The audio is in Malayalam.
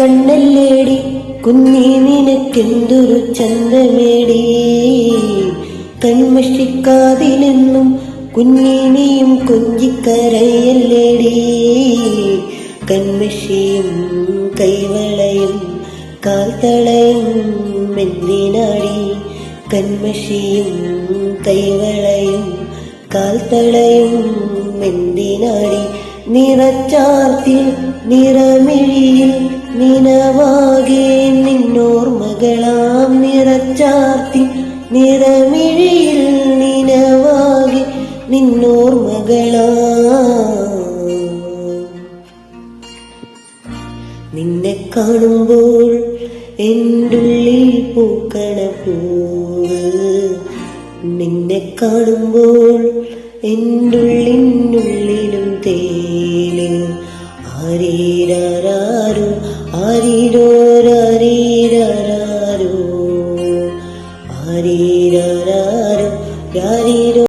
കണ്ണല്ലേടി കുഞ്ഞി നിനക്കെന്തൊരു ചന്തമേടി. കൺമഷിക്കാതിലെന്നും കുഞ്ഞിനെയും കൊഞ്ചിക്കരയല്ലേടി. കൺമഷിയും കൈവളയും കാൽത്തളയും എന്തിനാടി കൺമഷിയും കൈവളയും കാൽത്തളയും എന്തിനാടി നിറച്ചാർത്തിൽ നിറമിഴിയിൽ നിനവാകെ നിന്നോർമകളാം. നിറച്ചാർത്തിൽ നിറമിഴിയിൽ ഓർമ്മകളോ നിന്നെ കാണുമ്പോൾ എന്റുള്ളിൽ പൂക്കണ പൂവ്? നിന്നെ കാണുമ്പോൾ എന്റുള്ളിനുള്ളിലും തേൽ ആരീരാരോ ആരീരോരീരാരോ ആരീരാരോ രാരീരോ